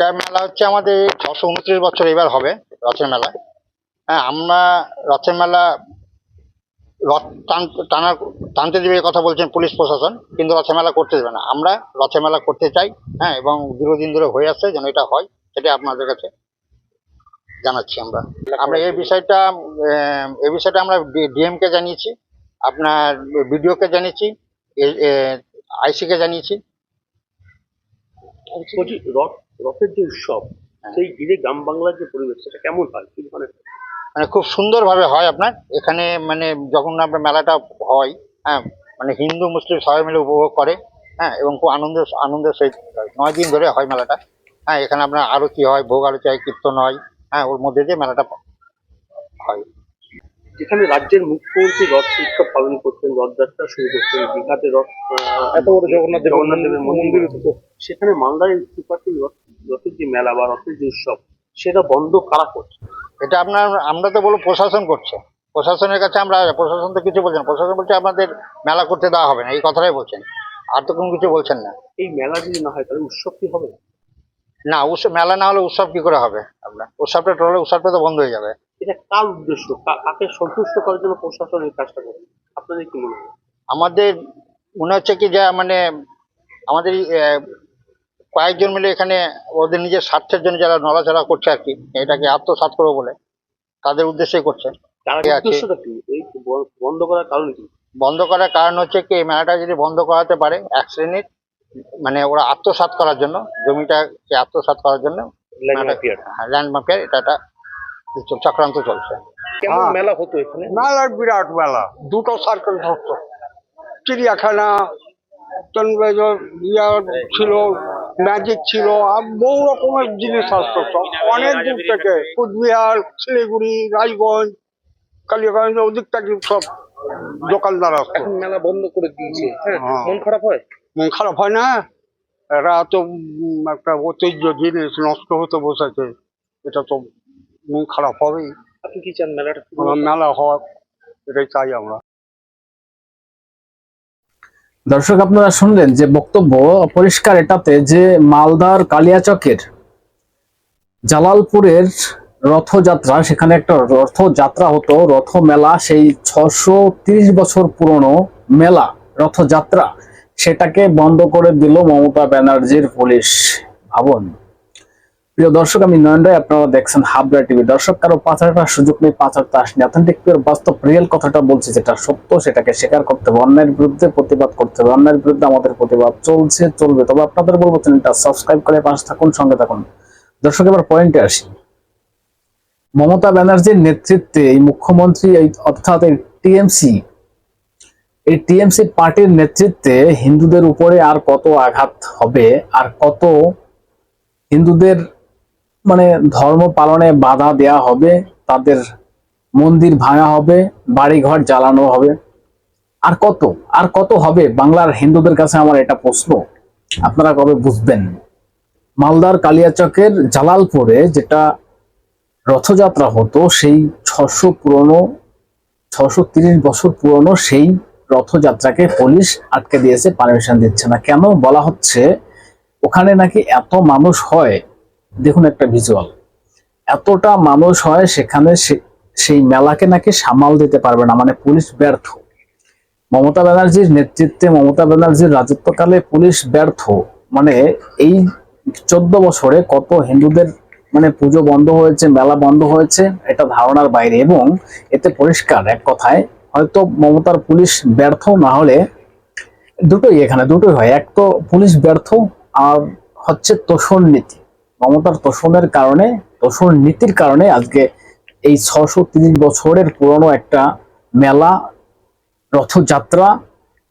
এটা মেলা হচ্ছে আমাদের ছশো উনত্রিশ বছর এবার হবে, রথের মেলা। হ্যাঁ আমরা রথের মেলা রথ টান, টানার, টানতে দেবে কথা বলছেন পুলিশ প্রশাসন, কিন্তু রথের মেলা করতে দেবে না। আমরা রথের মেলা করতে চাই হ্যাঁ এবং দীর্ঘদিন ধরে হয়ে আসছে যেন এটা হয় সেটা আপনাদের কাছে জানাচ্ছি আমরা। আমরা এই বিষয়টা এই বিষয়টা আমরা ডিএম কে জানিয়েছি, আপনার বিডিও কে জানিয়েছি আইসি কে জানিয়েছি। রথ রথের যে উৎসব সেই ঘিরে গ্রাম বাংলার যে পরিবেশ সেটা কেমন হয়? কি ধরনের? মানে খুব সুন্দরভাবে হয় আপনার। এখানে মানে যখন আপনার মেলাটা হয় হ্যাঁ মানে হিন্দু মুসলিম সবাই মিলে উপভোগ করে হ্যাঁ এবং খুব আনন্দ আনন্দের সহিত হয়। নয় দিন ধরে হয় মেলাটা। হ্যাঁ এখানে আপনার আরতি হয় ভোগ আরতি হয় কীর্তন হয় হ্যাঁ ওর মধ্যে দিয়ে মেলাটা হয়। যেখানে রাজ্যের মুখ্যমন্ত্রী রথ উৎসব পালন করতেন রথযাত্রা শুরু করতেন দীঘাতে রথ এত বড় জগন্নাথ জগন্নাথ দেবের মন্দির সেখানে মালদার এই রথ রথের যে মেলা বা রথের যে উৎসব সেটা বন্ধ কারা করছে? এটা আপনার আমরা তো বলব প্রশাসন করছে। প্রশাসনের কাছে আমরা প্রশাসন তো কিছু বলছেন প্রশাসন বলছে আপনাদের মেলা করতে দেওয়া হবে না এই কথাটাই বলছেন। আর তো কোনো কিছু বলছেন না। এই মেলা যদি না হয় তাহলে উৎসব কি হবে? না উৎসব মেলা না হলে উৎসব কি করে হবে? আপনার উৎসবটা টোলে উৎসবটা তো বন্ধ হয়ে যাবে। এটা কার উদ্দেশ্য? কাকে সন্তুষ্ট করার জন্য প্রশাসন এই কাজটা করে? আপনাদের কি মনে হয়? আমাদের মনে হচ্ছে কি যা মানে আমাদের কয়েকজন মিলে এখানে ওদের নিজের স্বার্থের জন্য যারা নড়াচড়া করছে আর কি এটাকে আত্মসাৎ করব বলে তাদের উদ্দেশ্যে করছে। বন্ধ করার কারণ কি? বন্ধ করার কারণ হচ্ছে কি এই মেলাটা যদি বন্ধ করাতে পারে এক শ্রেণির মানে ওরা আত্মসাৎ করার জন্য জমিটাকে আত্মসাৎ করার জন্য। ল্যান্ড মাফিয়ার এটা একটা চক্রান্ত চলছে কেমন হ্যাঁ। মেলা হতো এখানে? বিরাট মেলা। দুটো সার্কেল থাকতো চিড়িয়াখানা ইয়া ছিল ম্যাজিক ছিল আর বহু রকমের জিনিস আসতো অনেক দূর থেকে কুচবিহার শিলিগুড়ি রাজগঞ্জ কালিয়াগঞ্জ ওদিক থেকে সব দোকানদার আসতো। মেলা বন্ধ করে দিয়েছে। হ্যাঁ হ্যাঁ। মন খারাপ হয়? মন খারাপ হয় না। এরা তো একটা ঐতিহ্য জিনিস নষ্ট হতে বসেছে। এটা তো মন খারাপ হবেই। আপনি কি চান মেলাটা? মেলা হওয়া এটাই চাই আমরা। দর্শক আপনারা শুনলেন যে বক্তব্য পরিষ্কার এটাতে যে মালদার কালিয়াচকের জালালপুরের রথযাত্রা সেখানে একটা রথযাত্রা হতো রথ মেলা সেই ছশো তিরিশ বছর পুরনো মেলা রথযাত্রা সেটাকে বন্ধ করে দিল মমতা ব্যানার্জির পুলিশ ভাবুন। প্রিয় দর্শক, আমি নয়ন রায়, আপনারা দেখছেন হাবড়া টিভি। দর্শক, কারও পাচারটার সুযোগ নেই পাচারটা আসেনি। অথেন্টিক পিওর বাস্তব রিয়েল কথাটা বলছি যেটা সত্য, সেটাকে স্বীকার করতে হবে। অন্যায়ের বিরুদ্ধে প্রতিবাদ করতে হবে। অন্যায়ের বিরুদ্ধে আমাদের প্রতিবাদ চলছে, চলবে। তবে আপনাদের বলব, চ্যানেলটা সাবস্ক্রাইব করে পাশে থাকুন, সঙ্গে থাকুন। দর্শক, এবার পয়েন্টে আসি। মমতা ব্যানার্জির নেতৃত্বে এই মুখ্যমন্ত্রী, এই অর্থাৎ এই টিএমসি এই টিএমসি পার্টির নেতৃত্বে হিন্দুদের উপরে আর কত আঘাত হবে, আর কত হিন্দুদের মানে ধর্ম পালনে বাধা দেয়া হবে, তাদের মন্দির ভাঙা হবে, বাড়িঘর জ্বালানো হবে। আর কত? আর কত হবে? বাংলার হিন্দুদের কাছে আমার এটা প্রশ্ন। আপনারা কবে বুঝবেন? মালদার কালিয়াচকের জালালপুরে যেটা রথযাত্রা হতো, সেই ছশো পুরনো, ছশো তিরিশ বছর পুরনো সেই রথযাত্রাকে পুলিশ আটকে দিয়েছে, পারমিশন দিচ্ছে না। কেন বলা হচ্ছে, ওখানে নাকি এত মানুষ হয় দেখুন একটা ভিজুয়াল এতটা মানুষ হয় সেখানে সেই মেলাকে নাকি সামাল দিতে পারবে না মানে পুলিশ ব্যর্থ। মমতা ব্যানার্জির নেতৃত্বে, মমতা ব্যানার্জির রাজত্বকালে পুলিশ ব্যর্থ। মানে এই চোদ্দ বছরে কত হিন্দুদের মানে পুজো বন্ধ হয়েছে, মেলা বন্ধ হয়েছে, এটা ধারণার বাইরে। এবং এতে পরিষ্কার এক কথায়, হয়তো মমতার পুলিশ ব্যর্থ না হলে দুটোই এখানে, দুটোই হয়। এক তো পুলিশ ব্যর্থ, আর হচ্ছে তোষণ নীতি। মমতার তোষণের কারণে, তোষণ নীতির কারণে আজকে এই ছশো তিরিশ বছরের পুরনো একটা মেলা, রথযাত্রা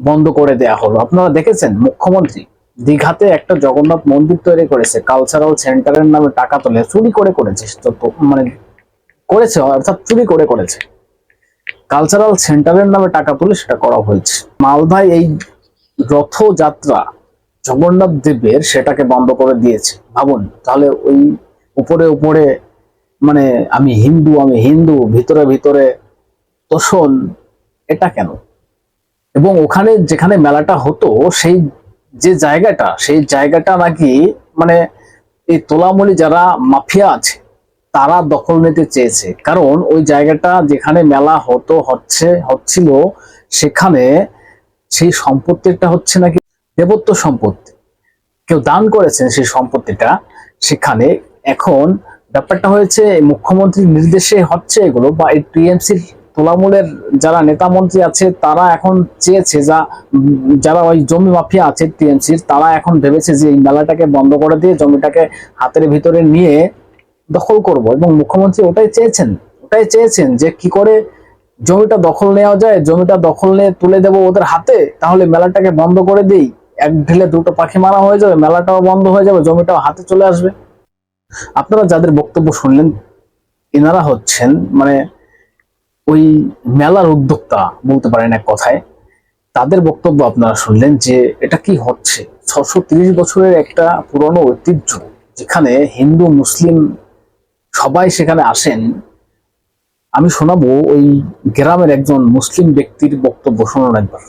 বন্ধ করে দেয়া হলো। আপনারা দেখেছেন, মুখ্যমন্ত্রী দীঘাতে একটা জগন্নাথ মন্দির তৈরি করেছে, কালচারাল সেন্টারের নামে টাকা তুলে, চুরি করে করেছে মানে করেছে, অর্থাৎ চুরি করে করেছে। কালচারাল সেন্টারের নামে টাকা তুলে সেটা করা হয়েছে। মালদায় এই রথযাত্রা জগন্নাথ দেবের সেটাকে বন্ধ করে দিয়েছে। ভাবুন, তাহলে ওই উপরে উপরে মানে আমি হিন্দু আমি হিন্দু, ভিতরে ভিতরে তোষণ, এটা কেন? এবং ওখানে যেখানে মেলাটা হতো, সেই যে জায়গাটা, সেই জায়গাটা নাকি মানে এই তোলামলি যারা মাফিয়া আছে, তারা দখল নিতে চেয়েছে। কারণ ওই জায়গাটা যেখানে মেলা হতো, হচ্ছে, হচ্ছিল, সেখানে সেই সম্পত্তিটা হচ্ছে নাকি দেবত্ব সম্পত্তি। কেউ দান করেছেন সেই সম্পত্তিটা, সেখানে এখন ব্যাপারটা হয়েছে মুখ্যমন্ত্রীর নির্দেশে হচ্ছে এগুলো বা এই টিএমসির তোলামূলের যারা নেতা মন্ত্রী আছে, তারা এখন চেয়েছে যা, যারা ওই জমি মাফিয়া আছে টিএমসির, তারা এখন ভেবেছে যে এই মেলাটাকে বন্ধ করে দিয়ে জমিটাকে হাতের ভিতরে নিয়ে দখল করব। এবং মুখ্যমন্ত্রী ওটাই চেয়েছেন ওটাই চেয়েছেন যে কি করে জমিটা দখল নেওয়া যায়, জমিটা দখল নিয়ে তুলে দেবো ওদের হাতে, তাহলে মেলাটাকে বন্ধ করে দিই। এক ঢিলে দুটো পাখি মারা হয়ে যাবে, মেলাটাও বন্ধ হয়ে যাবে, জমিটাও হাতে চলে আসবে। আপনারা যাদের বক্তব্য শুনলেন, এনারা হচ্ছেন মানে ওই মেলার উদ্যোক্তা বলতে পারেন এক কথায়। তাদের বক্তব্য আপনারা শুনলেন যে এটা কি হচ্ছে? ছশো তিরিশ বছরের একটা পুরনো ঐতিহ্য, যেখানে হিন্দু, মুসলিম সবাই সেখানে আসেন। আমি শোনাবো ওই গ্রামের একজন মুসলিম ব্যক্তির বক্তব্য, শুনুন একবার।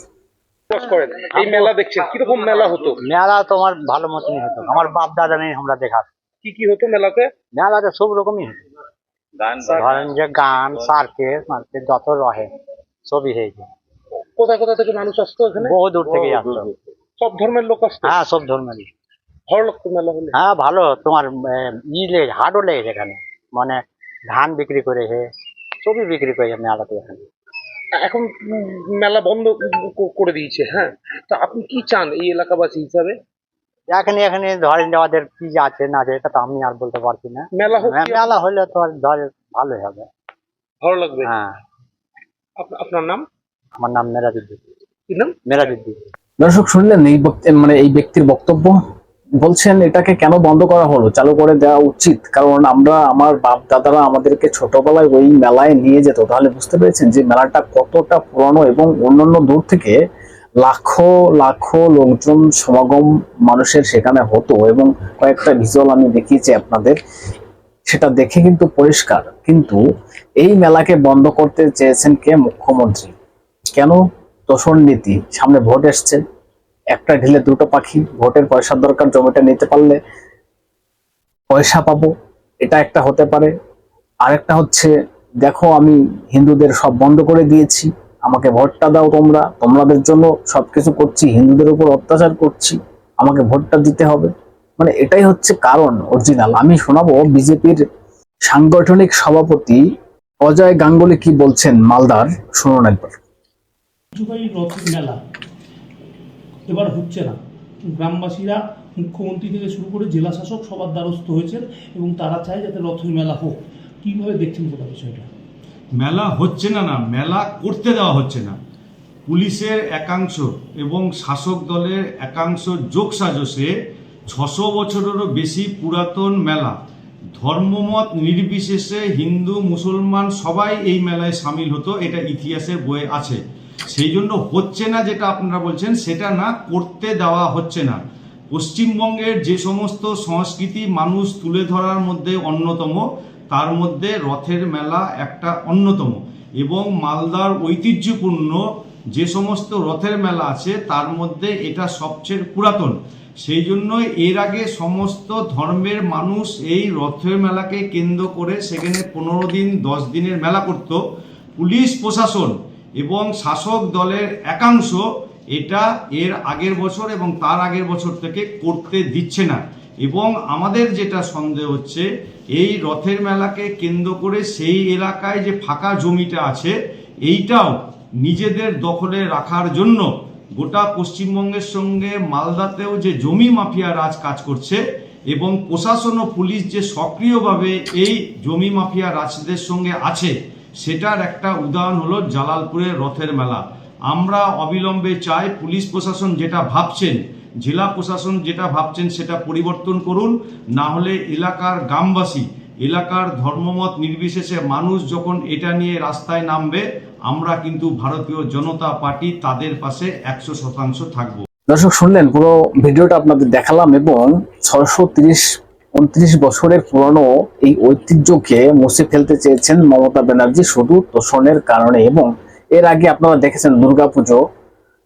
বস করেন? এই মেলা দেখছেন কীরকম মেলা হতো? মেলা তোমার ভালো মতনই হতো। আমার বাপ দাদা নেই আমরা দেখা। কি কি হতো মেলাতে? মেলাতে সব রকমই হতো। ধরেন যে গান সার্কেস মার্কেট যত রহে সবই হয়েছে কোথায় কোথা থেকে মানুষ আসতো এখানে? বহু দূর থেকে আসতো। সব ধর্মের লোক আসতো? হ্যাঁ সব ধর্মেরই। ভালো লাগতো মেলা হলে। হ্যাঁ ভালো। তোমার ই লেগে হাটও লেগেছে এখানে। মানে ধান বিক্রি করে হে সবই বিক্রি করে মেলাতে এখানে। এখন উম মেলা বন্ধ করে দিয়েছে হ্যাঁ? তা আপনি কি চান এই এলাকাবাসী হিসাবে? এখানে এখানে ধরেন যে ওদের কি আছে না আছে এটা তো আমি আর বলতে পারছি না। মেলা হোক মেলা হলে তো আর ধরে ভালোই হবে। ভালো লাগবে? হ্যাঁ। আপনার নাম? আমার নাম মেরাজুদ্দিন। কি নাম? মেরাজুদ্দিন। দর্শক শুনলেন এই মানে এই ব্যক্তির বক্তব্য? বলছেন এটাকে কেন বন্ধ করা হলো? চালু করে দেওয়া উচিত। কারণ আমরা, আমার বাপ দাদারা আমাদেরকে ছোটবেলায় ওই মেলায় নিয়ে যেত। তাহলে বুঝতে পেরেছেন যে মেলাটা কতটা পুরনো এবং অন্যান্য দূর থেকে লাখো লাখো লোকজন সমাগম মানুষের সেখানে হতো এবং কয়েকটা ভিজুয়াল আমি দেখিয়েছি আপনাদের। সেটা দেখে কিন্তু পরিষ্কার। কিন্তু এই মেলাকে বন্ধ করতে চেয়েছেন কে মুখ্যমন্ত্রী? কেন? তোষণ নীতি। সামনে ভোট এসছে। একটা ঢিলে দুটো পাখি, ভোটের পয়সার দরকার, জমিটা নিতে পারলে পয়সা পাবো। এটা একটা হতে পারে। আরেকটা হচ্ছে, দেখো আমি হিন্দুদের সব বন্ধ করে দিয়েছি, আমাকে ভোটটা দাও তোমরা, তোমাদের জন্য সবকিছু করছি, হিন্দুদের উপর অত্যাচার করছি, আমাকে ভোটটা দিতে হবে। মানে এটাই হচ্ছে কারণ অরিজিনাল। আমি শোনাবো বিজেপির সাংগঠনিক সভাপতি অজয় গাঙ্গুলি কি বলছেন মালদার, শুনুন একবার। মেলা এবার হচ্ছে না। গ্রামবাসীরা মুখ্যমন্ত্রী থেকে শুরু করে জেলা শাসক সবার দ্বারস্থ হয়েছেন এবং তারা চায় যাতে রথের মেলা হোক। কীভাবে দেখছেন গোটা বিষয়টা? মেলা হচ্ছে না না, মেলা করতে দেওয়া হচ্ছে না। পুলিশের একাংশ এবং শাসক দলের একাংশ যোগসাজশে ছশো বছরেরও বেশি পুরাতন মেলা। ধর্মমত নির্বিশেষে হিন্দু, মুসলমান সবাই এই মেলায় সামিল হতো, এটা ইতিহাসের বইয়ে আছে। সেই জন্য হচ্ছে না যেটা আপনারা বলছেন, সেটা না করতে দেওয়া হচ্ছে না। পশ্চিমবঙ্গের যে সমস্ত সংস্কৃতি মানুষ তুলে ধরার মধ্যে অন্যতম, তার মধ্যে রথের মেলা একটা অন্যতম। এবং মালদার ঐতিহ্যপূর্ণ যে সমস্ত রথের মেলা আছে, তার মধ্যে এটা সবচেয়ে পুরাতন। সেই জন্য এর আগে সমস্ত ধর্মের মানুষ এই রথের মেলাকে কেন্দ্র করে সেখানে পনেরো দিন, দশ দিনের মেলা করত। পুলিশ, প্রশাসন এবং শাসক দলের একাংশ এটা এর আগের বছর এবং তার আগের বছর থেকে করতে দিচ্ছে না। এবং আমাদের যেটা সন্দেহ হচ্ছে, এই রথের মেলাকে কেন্দ্র করে সেই এলাকায় যে ফাঁকা জমিটা আছে, এইটাও নিজেদের দখলে রাখার জন্য গোটা পশ্চিমবঙ্গের সঙ্গে মালদাতেও যে জমি মাফিয়া রাজ কাজ করছে এবং প্রশাসন ও পুলিশ যে সক্রিয়ভাবে এই জমি মাফিয়া রাজদের সঙ্গে আছে সেটার একটা উদাহরণ হলো জালালপুরের রথের মেলা। আমরা অবিলম্বে চাই পুলিশ প্রশাসন যেটা ভাবছেন, জেলা প্রশাসন যেটা ভাবছেন সেটা পরিবর্তন করুন, না হলে এলাকার গ্রামবাসী, এলাকার ধর্মমত নির্বিশেষে মানুষ যখন এটা নিয়ে রাস্তায় নামবে, আমরা কিন্তু ভারতীয় জনতা পার্টি তাদের পাশে একশো শতাংশ থাকব। দর্শক, শুনলেন পুরো ভিডিওটা আপনাদের দেখালাম এবং ছয়শো উনত্রিশ বছরের পুরনো এই ঐতিহ্যকে মুছে ফেলতে চেয়েছেন মমতা ব্যানার্জি শুধু তোষণের কারণে এবং এর আগে আপনারা দেখেছেন দুর্গাপুজো,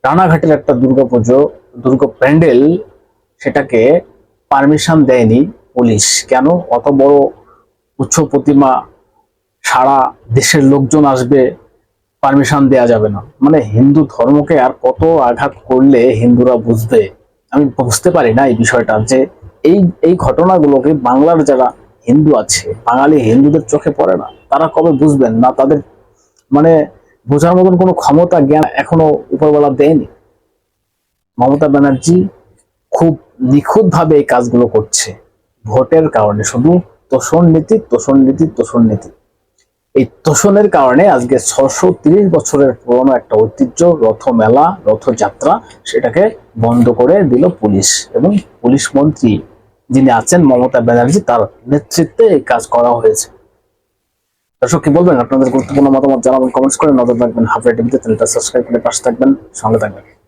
রানাঘাটের একটা দুর্গাপুজো, দুর্গা প্যান্ডেল, সেটাকে পারমিশন দেয়নি পুলিশ। কেন? অত বড় উচ্চ প্রতিমা সারা দেশের লোকজন আসবে, পারমিশন দেয়া যাবে না। মানে হিন্দু ধর্মকে আর কত আঘাত করলে হিন্দুরা বুঝবে? আমি বুঝতে পারি না এই বিষয়টা যে এই এই ঘটনাগুলোকে বাংলার যারা হিন্দু আছে, বাঙালি হিন্দুদের চোখে পড়ে না, তারা কবে বুঝবেন না? তাদের মানে বোঝার মতন কোনো ক্ষমতা, জ্ঞান এখনও উপরবেলা দেয়নি। মমতা ব্যানার্জি খুব নিখুঁত ভাবে এই কাজগুলো করছে, ভোটের কারণে। শুধু তোষণ নীতি তোষণ নীতি তোষণ নীতি। এই তোষণের কারণে আজকে ছশো তিরিশ বছরের পুরনো একটা ঐতিহ্য রথ মেলা রথযাত্রা, সেটাকে বন্ধ করে দিল পুলিশ এবং পুলিশ মন্ত্রী যিনি আছেন মমতা ব্যানার্জি, তার নেতৃত্বে এই কাজ করা হয়েছে। দর্শক, কি বলবেন? আপনাদের গুরুত্বপূর্ণ মতামত জানাবেন, কমেন্টস করে নজর রাখবেন। হাফ টিভিতে চ্যানেলটা সাবস্ক্রাইব করে পাশে থাকবেন, সঙ্গে থাকবেন।